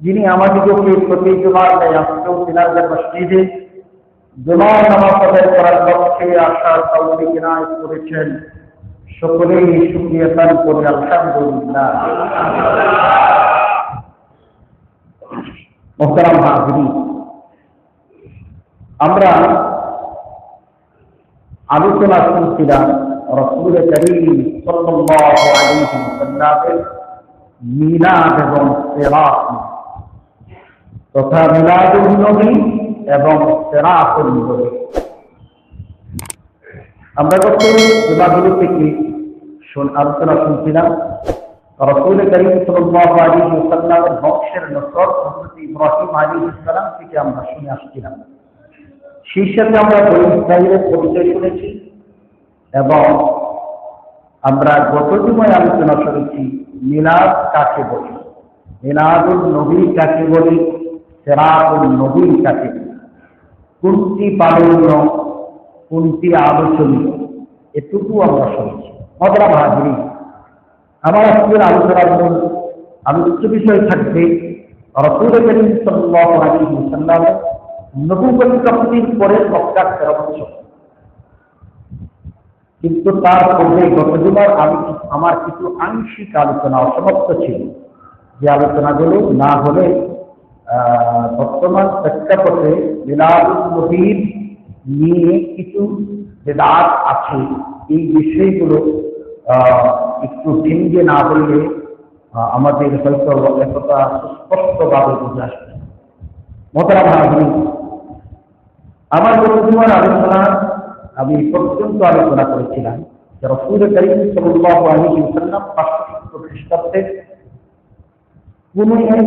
যিনি আমাদিগকে প্রতি জুমার নেয় আজকেও তিনাদের মসজিদে জুমার নামাজ আদায় করার লক্ষ্যে আসার তৌফিক ইনায়ত করেছেন সকলেই শুক্রিয়া তান করে, আলহামদুলিল্লাহ। মোহতারাম হাজিরি আমরা আলোচনা শুনছিলাম রসুল করিম সাল্লাল্লাহু আলাইহি ওয়াসাল্লামের মিলাদ এবং সিরাত তথা মিলাদুন নবী এবং সিরাতুন নবী। আমরা গত জুমাগুলো থেকে আলোচনা শুনছিলাম, রসুল করিম আলাইহি ওয়াসাল্লামের বংশের নসর ইব্রাহিম থেকে আমরা শুনে আসছিলাম। সেই আমরা ইসরায়েলের পরিচয় শুনেছি এবং আমরা গত জুমায় আলোচনা করেছি মিলাদ কাকে বলি? মিলাদুল নবী কাকে বলি? সেরাতুল নবী কাকে বলি কোনটি পালন্য কোনটি আলোচনীয়, এটুকু আমরা শুনেছি। মদরা ভাগিনী আমার আজকের আলোচনার মূল আলোচ্য বিষয় থাকবে, রসুল করিম সাল্লাল্লাহু আলাইহি ওয়াসাল্লামের নবুবতী প্রাপ্তির পরে তেরো বছর কিন্তু তার পূর্বে গত জুমার আমি আমার কিছু আংশিক আলোচনা অসমাপ্ত ছিল। যে আলোচনাগুলো না হলে বর্তমান প্রেক্ষাপটে বিলাদুল নিয়ে কিছু বেদাত আছে। এই বিষয়গুলো একটু ভেঙ্গে না বললে আমাদের হয়তো এতটা সুস্পষ্টভাবে বুঝে আসবে। মোতারা ভাবি আমার জুমার আলোচনা আমি পর্যন্ত আলোচনা করেছিলাম যে রসুল করিম ওয়াসাল্লাম পাঁচশো পুনরায়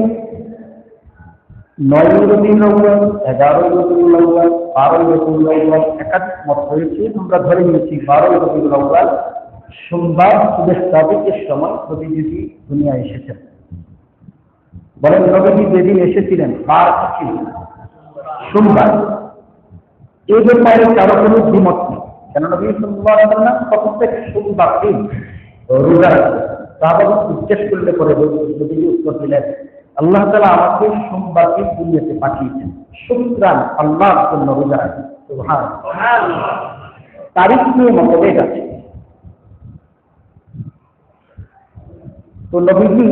নয় রবিউল আউয়াল এগারোই রবিউল আউয়াল বারোই একাধিক মত আমরা ধরে নিয়েছি সোমবার নবীজি এসেছেন বলেন নবীজি যেদিন এসেছিলেন বার ছিল সোমবার। এই ব্যাপারে কারও কোনো নেই। কেন আলাইহি ওয়াসাল্লাম প্রত্যেক সোমবার দিন রোজা রাখে সাহাবাগণ জিজ্ঞেস করলে পরে নবী উত্তর দিলেন আল্লাহ তাআলা আমাকে সোমবার দিন দুনিয়াতে পাঠিয়েছেন। শুক্রান, আল্লাহর জন্য রোজা রাখি। তারিখ নিয়ে মতভেদ আছে। তো নবীজি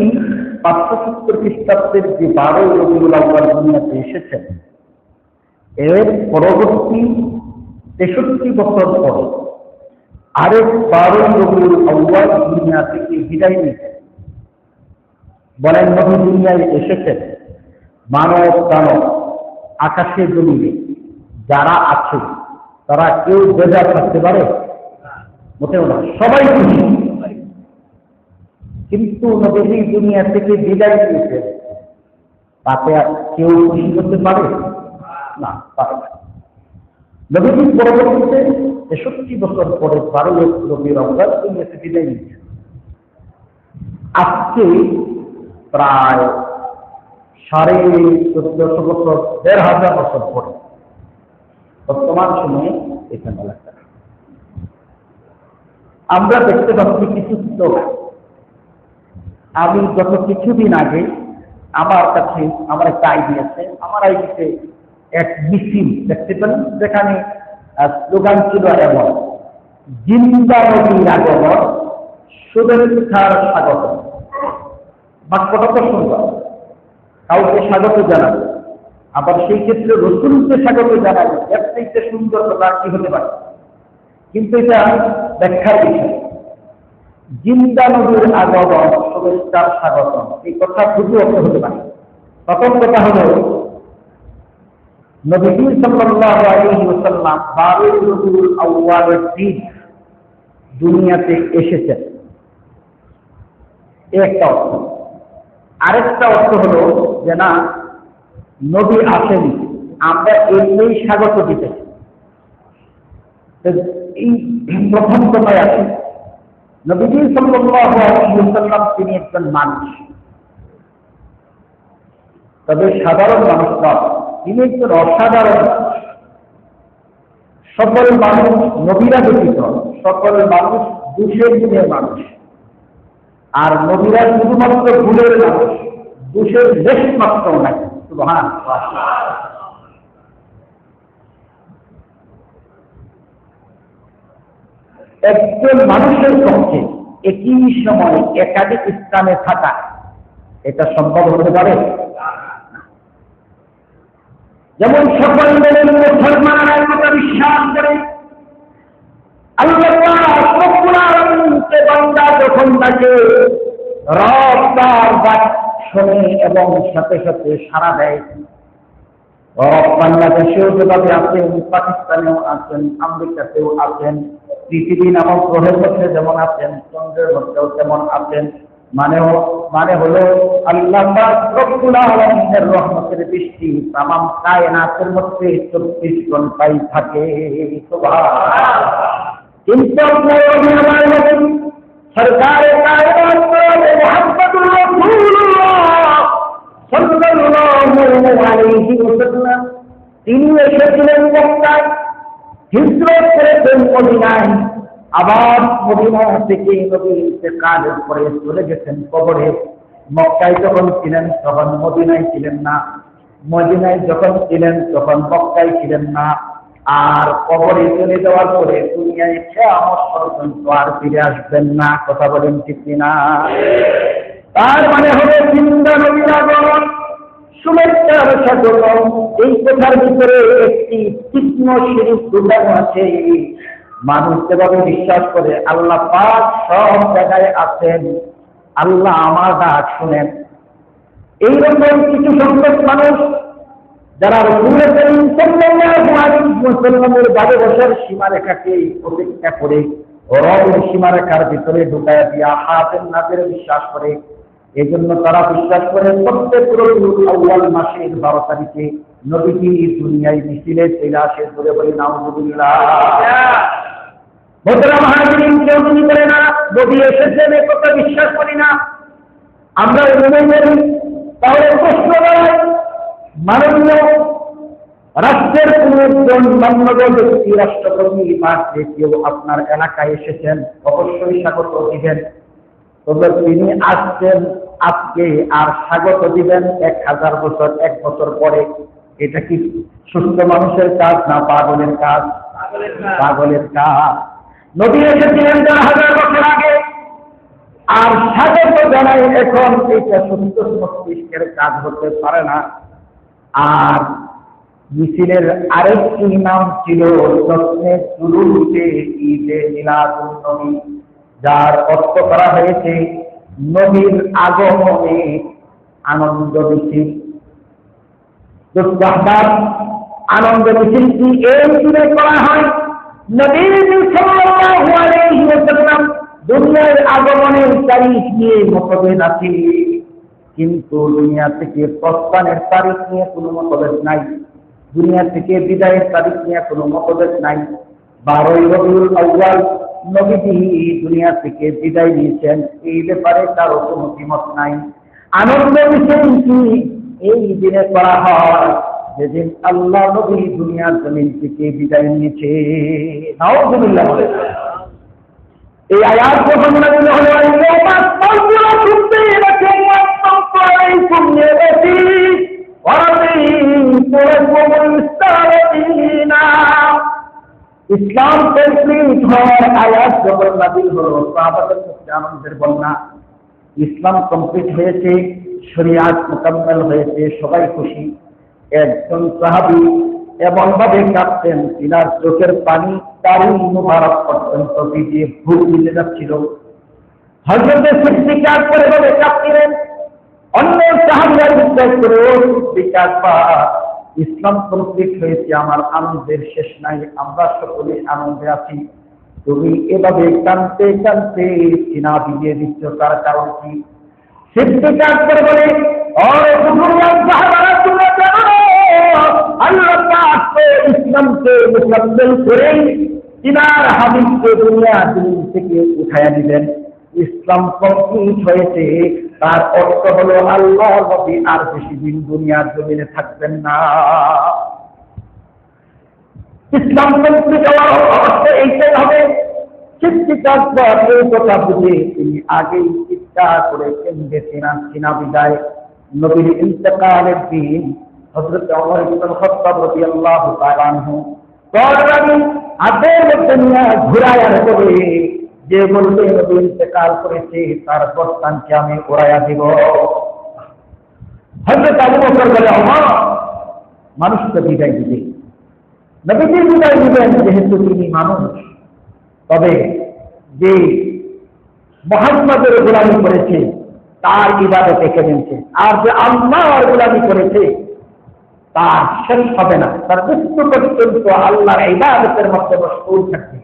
পাঁচশো সত্তর খ্রিস্টাব্দের যে বারোই রবিউল আউয়াল দুনিয়াতে এসেছেন, এর পরবর্তী তেষট্টি বছর পরে আরেক বারো রবিউল আউয়াল দুনিয়া থেকে বিদায় নিয়েছেন। বলেন নবী দুনিয়ায় এসেছেন। মানব দানব আকাশে জমিনে যারা আছে, তারা কেউ বেজার থাকতে পারে? মোটেও না, সবাই খুশি। কিন্তু নবী দুনিয়া থেকে বিদায় নিয়েছেন তাতে আর কেউ খুশি হতে পারে? না পারে না। নবীজির পরবর্তীতে তেষট্টি বছর পরে বারো রবির অবদান দুনিয়াতে বিদায় নিয়েছেন আজকে প্রায় সাড়ে চোদ্দশো বছর, দেড় হাজার বছর পরে। বর্তমান সময়ে এখানে এলাকা আমরা দেখতে পাচ্ছি কিছু লোক। আমি গত কিছুদিন আগে আমার কাছে আমার একটা আইডি আছে। আমার আইডিতে এক মিছিল দেখতে পেলেন যেখানে স্লোগান ছিল এমন, জিন্দা নদীর আগমন শুভেচ্ছার স্বাগত বাক্যটা তো সুন্দর কাউকে স্বাগত জানাবে। আবার সেই ক্ষেত্রে রসুলকে স্বাগত জানাবে। এর সুন্দর কথা কি হতে পারে? কিন্তু এটা ব্যাখ্যার বিষয়। জিন্দা নদীর আগমন, শুভেচ্ছার স্বাগতম। এই কথা খুবই অর্থ হতে পারে। প্রথম কথা হলো, নবী সাল্লাল্লাহু আলাইহি ওয়াসাল্লাম বারোই আউয়ালের দিন দুনিয়াতে এসেছেন। একটা অর্থ। আরেকটা অর্থ হলো যে না, নবী আসেনি, আমরা এমনি স্বাগত দিতেছি তো এই প্রথম সময় আছে, নবীজি ওয়াসাল্লাম তিনি একজন মানুষ। তবে সাধারণ মানুষ নন, তিনি একজন অসাধারণ। সকল মানুষ নবীরা ব্যতীত, সকল মানুষ দুষের দিনের মানুষ। আর নবীরা শুধুমাত্র ভুলের মানুষ দুষের লেশ মাত্র নাই সুবহান একজন মানুষের পক্ষে একই সময় একাধিক স্থানে থাকা, এটা সম্ভব হতে পারে? যেমন সকল মেনে মুসলমানরা কথা বিশ্বাস করে আল্লাহ রব্বুল আলামিনকে বান্দা যখন তাকে রব তার ডাক শোনে এবং সাথে সাথে সাড়া দেয়। রব বাংলাদেশেও যেভাবে আছেন, পাকিস্তানেও আছেন, আমেরিকাতেও আছেন পৃথিবী নামক গ্রহের মধ্যে যেমন আছেন, চন্দ্রের মধ্যেও তেমন আছেন, মানেও মানে হলো আল্লাহ পাক রহমতের বৃষ্টি তামাম কায়নাতের মধ্যে চব্বিশ ঘন্টাই থাকে। কিন্তু সরকার তিনি এসেছিলেন মক্কায়, হিজরত করেছেন মদিনায়। আবার মদিনা থেকে ইন্তেকালের পরে চলে গেছেন কবরে। মক্কায় যখন ছিলেন, তখন মদিনায় ছিলেন না। মদিনায় যখন ছিলেন, তখন মক্কায় ছিলেন না। আর কবরে চলে যাওয়ার পরে দুনিয়ায় কেমন পর্যন্ত আর ফিরে আসবেন না, কথা বলেন ঠিক কিনা? তার মানে হবে চিন্তা নবীর আগমন শুভেচ্ছার স্বাগতম এই কথার ভিতরে একটি তীক্ষ্ণ শিরিক লুকানো আছে। মানুষ যেভাবে বিশ্বাস করে, আল্লাহ পাক সব জায়গায় আছেন। আল্লাহ আমার ডাক শুনেন। এইরকম কিছু সংখ্যক মানুষ যারা রসুল করিম সাল্লাল্লাহু আলাইহি ওয়াসাল্লামের বাড়ি বসার সীমারেখাকে প্রতীক্ষা করে রবের সীমারেখার ভিতরে ঢুকায় দিয়া হাতের নাদের বিশ্বাস করে। এই জন্য তারা বিশ্বাস করে, প্রত্যেক আউয়াল মাসের বারো তারিখে নবীজি দুনিয়ায় মিছিলে চলে আসে ধরে বলি, নাউজুবিল্লাহ। ভদ্রা কেউ যদি করে না, নবী এসেছেন, এ কথা বিশ্বাস করি না। আমরা তাহলে প্রশ্ন মাননীয় রাষ্ট্রের কোন একজন ব্যক্তি রাষ্ট্রপতি বা যে কেউ আপনার এলাকায় এসেছেন অবশ্যই স্বাগত দিবেন। তবে তিনি আসছেন আজকে আর স্বাগত দিবেন এক হাজার বছর এক বছর পরে। এটা কি সুস্থ মানুষের কাজ না পাগলের কাজ? পাগলের কাজ। নদী এসেছিলেন চার হাজার বছর আগে। আর স্বাগত জানাই এখন এটা সুস্থ মস্তিষ্কের কাজ হতে পারে না। আর মিছিলের আরেকটি নাম ছিল যত্নের শুরুতে ঈদে মিলাদুন নবী, যার অর্থ করা হয়েছে, নবীর আগমনে আনন্দ মিছিল। আনন্দ মিছিলটি এই দিনে করা হয়? নবীর দুনিয়ার আগমনের তারিখ নিয়ে মতভেদ আছে। কিন্তু দুনিয়া থেকে প্রস্থানের তারিখ নিয়ে কোনো মতভেদ নাই। দুনিয়া থেকে বিদায়ের তারিখ নিয়ে কোনো মতভেদ নাই। বারোই রবিউল আউয়াল নবীজি দুনিয়া থেকে বিদায় নিয়েছেন। এই ব্যাপারে কারও কোনো দ্বিমত নাই। আনন্দ মিছিলটি এই দিনে করা হয় যেদিন আল্লাহ নবী দুনিয়ার জমিন থেকে বিদায় নিয়েছে। নাউজুবিল্লাহ বলে। এই আয়াত হলো কুতিলাতুম ওয়াত্তাফাইকুম নিরাতি ওয়ারাদিতুকুম ইসলামিনা ইসলাম কমপ্লিট হওয়ার আয়াত যখন নাজিল হলো, সাহাবাদের বন্যা ইসলাম কমপ্লিট হয়েছে, শরিয়াত মোকাম্মেল হয়েছে, সবাই খুশি। একজন সাহাবি এমন ভাবে কাঁদতেন, তিনার চোখের পানি তারই মুবারক পর্যন্ত ভিজিয়ে ভুল মিলে যাচ্ছিল। হজরতের সিদ্দিকার করে বলে কাঁদছিলেন অন্য করে ও ইসলাম কমপ্লিট হয়েছে, আমার আনন্দের শেষ নাই, আমরা সকলে আনন্দে আছি। তুমি এভাবে কানতে কানতে চিনা বিলিয়ে দিচ্ছ, তার কারণ কি? সিদ্দিকার করে বলে ইসলামকে মোকাব্বেল করেই তিনার হাবিবকে দুনিয়া দিন থেকে উঠাইয়া দিবেন। ইসলাম কমপ্লিট হয়েছে তার অর্থ হলো আল্লাহ নবী আর বেশি দিন দুনিয়ার জমিনে থাকবেন না। ইসলাম কমপ্লিট হওয়ার অর্থ তিনি আগেই চিৎকার করে কেন্দ্রে সিনা সিনা বিদায়, নবীর ইন্তকালের দিন হজরত অমর ইবনুল খাত্তাব রাদিয়াল্লাহু তাআলা আনহু। মধ্যে নিয়ে ঘুরায়া করে যে বলবে ইন্তকাল করেছে, তার বস্তানকে আমি উড়াইয়া দিব। হজরত আবু বকর বলে অমর মানুষ তো বিদায় দিবে। নবীজির বিদায় দিবেন যেহেতু তিনি মানুষ। তবে যে মোহাম্মদের গোলামি করেছে, তার ইবাদত এঁকে দিয়েছে আর যে আল্লাহর গোলামি করেছে, তার শেষ হবে না। তার মৃত্যু পর্যন্ত আল্লাহর ইবাদতের মধ্যে মশগুল থাকবে।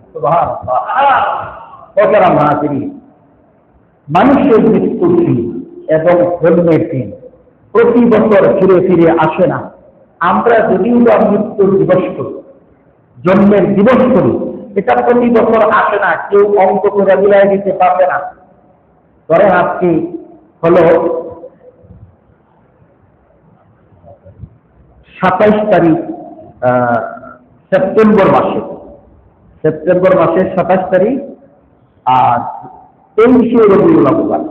সুবহানাল্লাহ মাহাতিরি মানুষের মৃত্যুর দিন এবং জন্মের দিন প্রতি বছর ফিরে ফিরে আসে না। আমরা যদিও বা মৃত্যুর দিবস করি, জন্মের দিবস করি, এটা প্রতি বছর আসে না, কেউ অঙ্ক করে মিলাই দিতে পারবে না। ধরেন আজকে হলো সাতাইশ তারিখ সেপ্টেম্বর মাসে। সেপ্টেম্বর মাসের সাতাশ তারিখ আর তেইশে রবিউল আব্বাল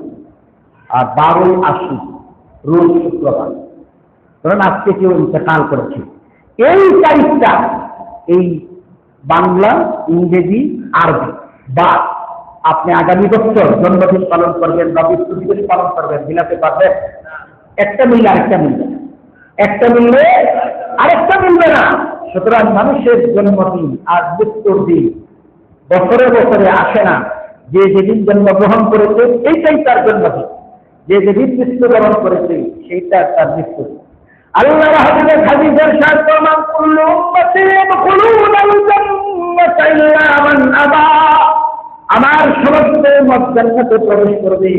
আর বারোই আশি রোজ শুক্রবার। ধরেন আজকে কেউ ইন্তেকাল করেছে। এই তারিখটা এই বাংলা, ইংরেজি, আরবি বা আপনি আগামী বছর জন্মদিন পালন করবেন বা মৃত্যু দিবস পালন করবেন, মিলাতে পারবেন? একটা মিললে আরেকটা মিলবে। একটা মিললে আরেকটা মিলবে না। সুতরাং মানুষের জন্মদিন আর মৃত্যুর দিন বছরে বছরে আসে না। যে যেদিন জন্মগ্রহণ করেছে, এইটাই তার জন্মদিন। যে যেদিন মৃত্যুবরণ করেছে, সেইটা তার মৃত্যু আমার সমস্ত উম্মত জান্নাতে প্রবেশ করবে।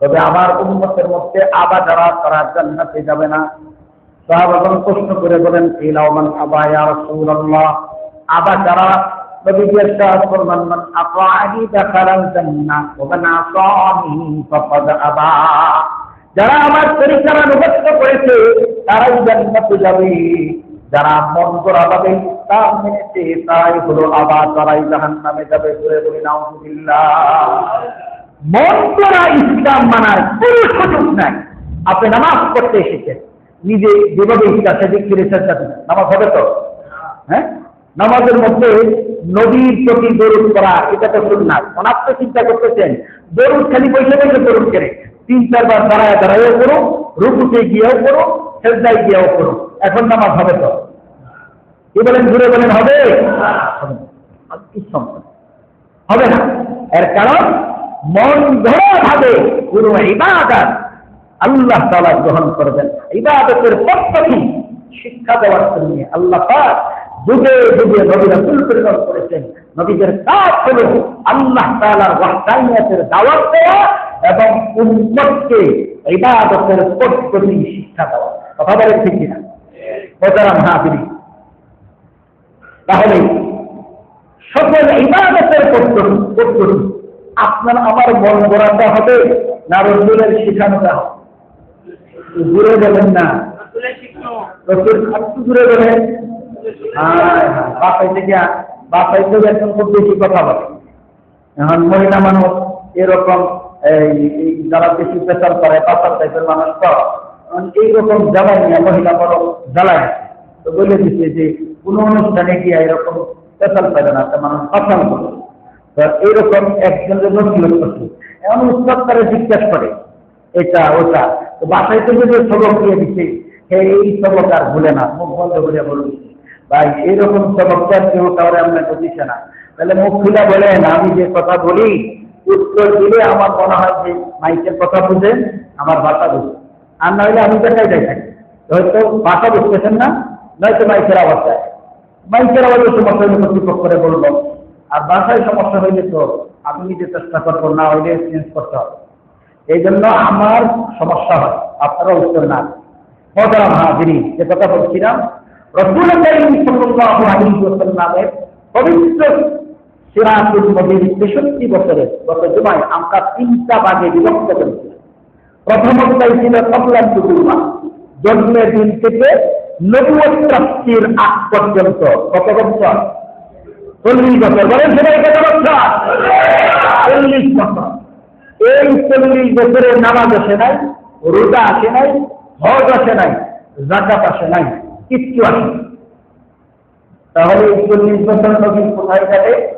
তবে আমার উম্মতের মধ্যে আবা যারা, তারা জান্নাতে যাবে না। সাহাবাগণ প্রশ্ন করে বলেন, ইলাওমান আবা আবা যারা যারা আমার পরিচালনা অনুগত করেছে, তারাই জান্নাতে যাবে। যারা মন করা ভাবে ইসলাম মেনেছে তারাই হলো আবার তারাই জাহান নামে যাবে বলে বলি, নাউজুবিল্লাহ। মন করা ইসলাম মানার কোনো সুযোগ নাই। আপনি নামাজ পড়তে এসেছেন। নিজে যেভাবে ইচ্ছা সেদিক ফিরে চেষ্টা নামাজ হবে তো? হ্যাঁ? নামাজের মধ্যে নবীর প্রতি দরুদ করা এটা তো সুন্নাত। অনাপ তো চিন্তা করতেছেন, দরুদ খালি বসে বসে দরুদ করে তিন চারবার দাঁড়ায় দাঁড়ায়ও করো রুকুতে গিয়েও করো সেজদায় গিয়েও করো এখন নামাজ হবে তো? কি বলেন ঘুরে বলেন, হবে? হবে না। এর কারণ, মন ধরা ভাবে কোনো ইবাদত আল্লাহ তাআলা গ্রহণ করবেন ইবাদতের পদ্ধতি শিক্ষা দেওয়ার জন্য আল্লাহ পাক যুগে যুগে নবী রাসূল প্রেরণ করেছেন। নবীদের কাজ হলো আল্লাহ তাআলার ওয়াহদানিয়তের দাওয়াত দেওয়া এবং উম্মতকে ইবাদতের পদ্ধতি শিক্ষা দেওয়া। কথা বলেন ঠিক কিনা? মোহতারাম হাজিরি তাহলে সকল ইবাদতের পদ্ধতি পদ্ধতি আপনার আমার মন গড়াতে হবে না রসুলের শিখানোটা হবে দূরে বলেন না? রসুল একটু দূরে বলেন থেকে বাসাই তো একদম খুব বেশি কথা এখন মহিলা মানুষ এরকম যারা বেশি প্রেসার করে টাইপের মানুষ তো এইরকম জ্বালায় নিয়ে মহিলা বড় জ্বালায় তো বলে দিচ্ছে যে, কোনো অনুষ্ঠানে গিয়ে এরকম পাবে না মানুষ করবে তো এইরকম করছে এমন করে, এটা, ওটা? তো বাসায় থেকে যে সবক দিয়ে দিচ্ছে সবক আর ভুলে না, মুখ বন্ধ করে বলবি ভাই এইরকম সবকটা কেউ কাউরে আপনাকে দিচ্ছে না। তাহলে মুখ খুলে বলেন, আমি যে কথা বলি, উত্তর দিলে আমার মনে হয় যে মাইকের কথা বুঝেন আমার ভাষা বুঝে। আর না হলে আমি দেখাই থাকি। হয়তো ভাষা বুঝতেছেন না, নয়তো মাইকের আওয়াজ দেয়। মাইকের আওয়াজের সমস্যা হলে কর্তৃপক্ষ করে বলব। আর বাসায় সমস্যা হইলে তো আমি নিজে চেষ্টা করব না হইলে চেঞ্জ করতে হবে। এই জন্য আমার সমস্যা হয় আপনারা উত্তর না মহতারাম হাজিরি যে কথা বলছিলাম রসুল করিম সাল্লাল্লাহু আলাইহি ওয়াসাল্লামের পবিত্র সিরাতুল নবীর 63 বছরের গত জুমায় আমরা তিনটা ভাগে বিভক্ত করেছিলাম। প্রথম অধ্যায় ছিল কবলান দুর্মা জন্মের দিন থেকে প্রাপ্তির আগ পর্যন্ত কত বছর? চল্লিশ বছর। বলেন সবাই কত বছর? চল্লিশ বছর। এই চল্লিশ বছরের নামাজ আসে নাই, রোজা আসে নাই, হজ আসে নাই জাকাত আসে নাই। কিচ্ছু তাহলে এই চল্লিশ বছর নবী কোথায় যাবে?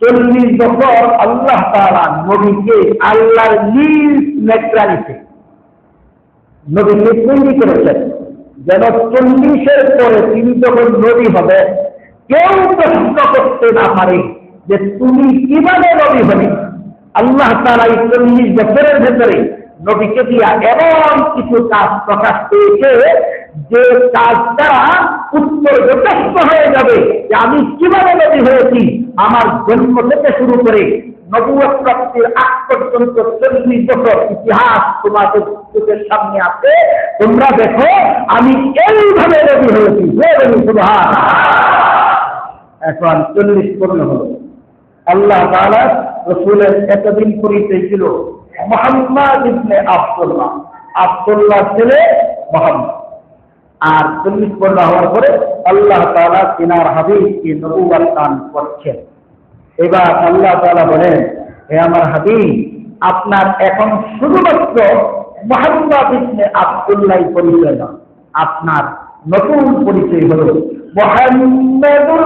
চল্লিশ বছর আল্লাহ তাআলা নবীকে আল্লাহর নবীকে তৈরি করেছেন। যেন চল্লিশের পরে তিনি যখন নবী হবে, কেউ প্রশ্ন করতে না পারে যে তুমি কীভাবে নবী হলে আল্লাহ তারা এই চল্লিশ বছরের ভেতরে নবীকে দিয়া এমন কিছু কাজ প্রকাশ পেয়েছে যে কাজটা উত্তর যথেষ্ট হয়ে যাবে যে আমি কীভাবে নবী হয়েছি? আমার জন্ম থেকে শুরু করে প্রাপ্তির আগ পর্যন্ত চল্লিশ বছর ইতিহাস তোমাদের চোখের সামনে আছে। তোমরা দেখো, আমি এইভাবে নবী হয়েছি। সুবহান এখন চল্লিশ পূর্ণ হলো। আল্লাহ রসুলের এতদিন পরিচয় ছিল মোহাম্মদ ইবনে ছেলে মোহাম্মদ। আর চল্লিশ হওয়ার পরে আল্লাহ তিনার হাবিবকে দান করছেন। এবার আল্লাহ তাআলা বলেন, হে আমার হাবিব, আপনার এখন শুধুমাত্র মোহাম্মদ ইবনে আব্দুল্লাহ পরিচয় নয় আপনার নতুন পরিচয় হলো মোহাম্মদুর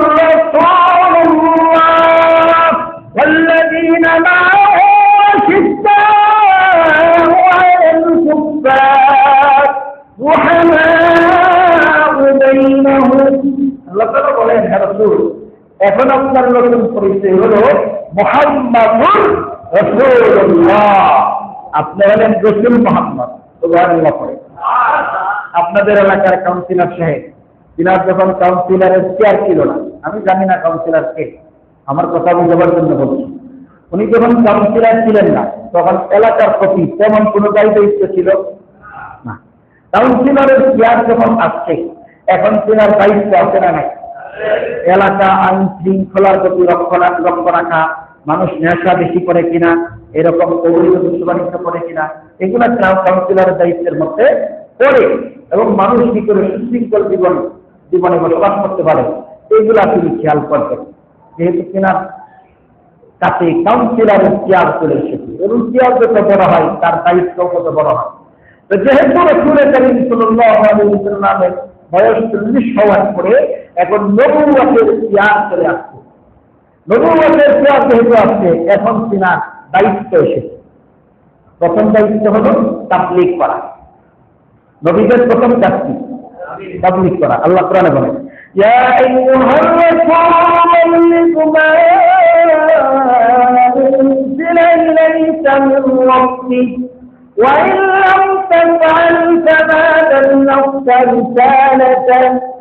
আপনার নতুন পরিচয় হলো মোহাম্মদুর রাসূলুল্লাহ। আপনি হলেন রসুল মোহাম্মদ আপনাদের এলাকার কাউন্সিলর সাহেব, তিনার যখন কাউন্সিলরের চেয়ার ছিল না, আমি জানি না কাউন্সিলর কে, আমার কথা বুঝাবার জন্য বলছি। উনি যখন কাউন্সিলর ছিলেন না, তখন এলাকার প্রতি তেমন কোনো দায়ী দায়িত্ব ছিল না। কাউন্সিলরের চেয়ার যখন আসছে, এখন তিনার দায়িত্ব আছে না নাই? এলাকা আইন শৃঙ্খলার প্রতি লক্ষ্য রাখা, মানুষ নেশা বেশি করে কিনা, এরকম অবৈধ দৃশ্য বাণিজ্য করে কিনা, এগুলা কাউন্সিলরের দায়িত্বের মধ্যে পড়ে এবং মানুষ কি করে সুশৃঙ্খল জীবন, জীবনে বসবাস করতে পারে, এগুলা তিনি খেয়াল করবেন। যেহেতু কিনা কাছে কাউন্সিলরের চেয়ার চলে এসেছে এবং চেয়ার যত বড় হয়, তার দায়িত্ব কত বড় হয়। তো যেহেতু রসুল করিম ওয়াসাল্লামের বয়স চল্লিশ হওয়ার পরে এখন নবুয়াতের চেয়ার চলে আসছে নবুয়াতের চেয়ার যেহেতু আসছে এখন তিনার দায়িত্ব এসেছে প্রথম দায়িত্ব হলো তাবলিগ করা নবীদের প্রথম কাজটি তাবলিগ করা আল্লাহ কোরআনে বলেন يا أيها الرسول بلغ ما أنزل إليك من ربك وإن لم تفعل فما بلغت رسالته